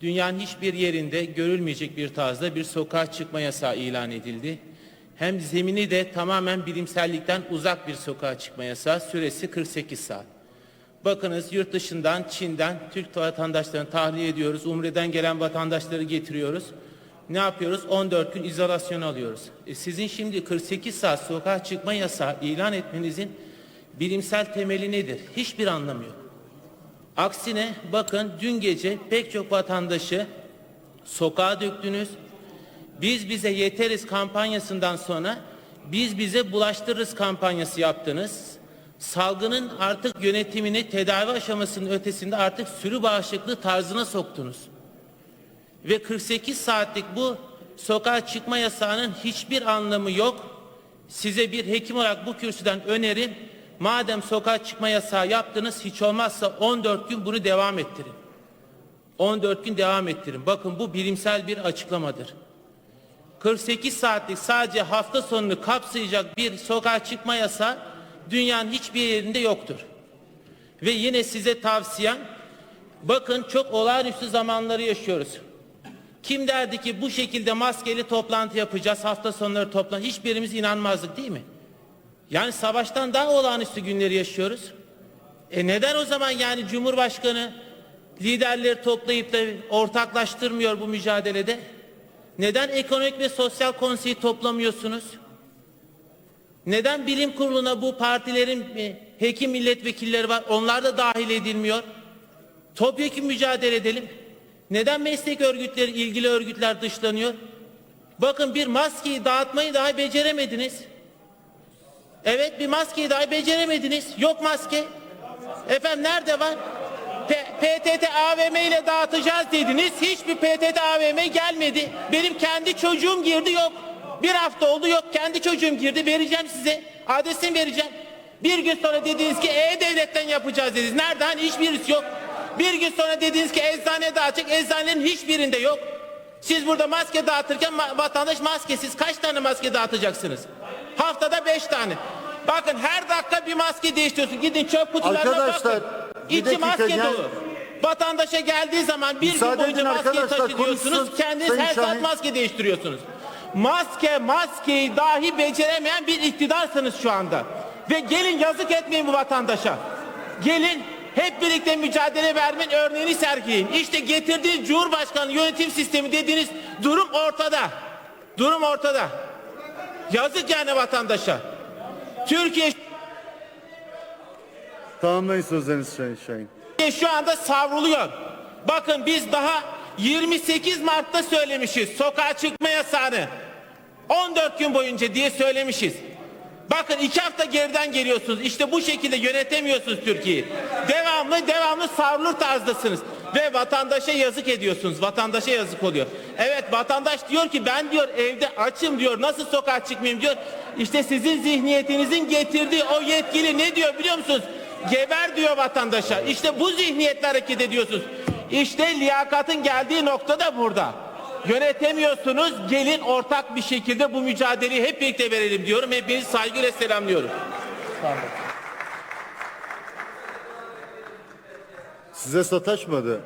Dünyanın hiçbir yerinde görülmeyecek bir tarzda bir sokağa çıkma yasağı ilan edildi. Hem zemini de tamamen bilimsellikten uzak bir sokağa çıkma yasağı süresi 48 saat. Bakınız yurt dışından, Çin'den Türk vatandaşlarını tahliye ediyoruz. Umre'den gelen vatandaşları getiriyoruz. Ne yapıyoruz? 14 gün izolasyon alıyoruz. E sizin şimdi 48 saat sokağa çıkma yasağı ilan etmenizin bilimsel temeli nedir? Hiçbir anlamı yok. Aksine bakın dün gece pek çok vatandaşı sokağa döktünüz. Biz bize yeteriz kampanyasından sonra biz bize bulaştırırız kampanyası yaptınız. Salgının artık yönetimini tedavi aşamasının ötesinde artık sürü bağışıklığı tarzına soktunuz. Ve 48 saatlik bu sokağa çıkma yasağının hiçbir anlamı yok. Size bir hekim olarak bu kürsüden önerim. Madem sokağa çıkma yasağı yaptınız hiç olmazsa 14 gün bunu devam ettirin. 14 gün devam ettirin. Bakın bu bilimsel bir açıklamadır. 48 saatlik sadece hafta sonunu kapsayacak bir sokağa çıkma yasağı dünyanın hiçbir yerinde yoktur. Ve yine size tavsiyem bakın çok olağanüstü zamanları yaşıyoruz. Kim derdi ki bu şekilde maskeli toplantı yapacağız hafta sonları toplantı hiçbirimiz inanmazdık değil mi? Yani savaştan daha olağanüstü günleri yaşıyoruz. E neden o zaman yani Cumhurbaşkanı liderleri toplayıp da ortaklaştırmıyor bu mücadelede? Neden ekonomik ve sosyal konseyi toplamıyorsunuz? Neden bilim kuruluna bu partilerin e, hekim milletvekilleri var onlar da dahil edilmiyor? Topyekun mücadele edelim. Neden meslek örgütleri, ilgili örgütler dışlanıyor? Bakın bir maskeyi dağıtmayı dahi beceremediniz. Evet bir maskeyi dahi beceremediniz. Yok maske. Efendim nerede var? P- PTT AVM ile dağıtacağız dediniz. Hiçbir PTT AVM gelmedi. Benim kendi çocuğum girdi yok. Bir hafta oldu yok. Kendi çocuğum girdi. Vereceğim size. Adresini vereceğim. Bir gün sonra dediniz ki E-Devlet'ten yapacağız dediniz. Nerede? Hani hiçbirisi yok. Bir gün sonra dediniz ki eczane dağıtacak. Eczanelerin hiçbirinde yok. Siz burada maske dağıtırken vatandaş maskesiz kaç tane maske dağıtacaksınız? Haftada beş tane. Bakın her dakika bir maske değiştiriyorsun. Gidin çöp kutularına Arkadaşlar, bakın. İçi maske gel- dolu. Vatandaşa geldiği zaman bir Müsaade gün boyunca edin maskeyi arkadaşlar, taşı diyorsunuz. konuşsun Kendiniz her saat maske değiştiriyorsunuz. Maske maskeyi dahi beceremeyen bir iktidarsınız şu anda. Ve gelin yazık etmeyin bu vatandaşa. Gelin hep birlikte mücadele vermenin örneğini sergileyin. İşte getirdiğiniz Cumhurbaşkanı yönetim sistemi dediğiniz durum ortada. Durum ortada. Yazık yani vatandaşa. Türkiye Tamamlayın sözlerinizi Sayın Şahin. Türkiye şu anda savruluyor. Bakın biz daha 28 Mart'ta söylemişiz sokağa çıkma yasağını. 14 gün boyunca diye söylemişiz. Bakın iki hafta geriden geliyorsunuz. İşte bu şekilde yönetemiyorsunuz Türkiye'yi. Devamlı devamlı savrulur tarzdasınız. Ve vatandaşa yazık ediyorsunuz. Vatandaşa yazık oluyor. Evet vatandaş diyor ki ben diyor evde açım diyor. Nasıl sokağa çıkmayayım diyor. İşte sizin zihniyetinizin getirdiği o yetkili ne diyor biliyor musunuz? Geber diyor vatandaşa. İşte bu zihniyetle hareket ediyorsunuz. İşte liyakatın geldiği nokta da burada. Yönetemiyorsunuz. Gelin ortak bir şekilde bu mücadeleyi hep birlikte verelim diyorum. Hepinizi saygıyla selamlıyorum. Size sataşmadı.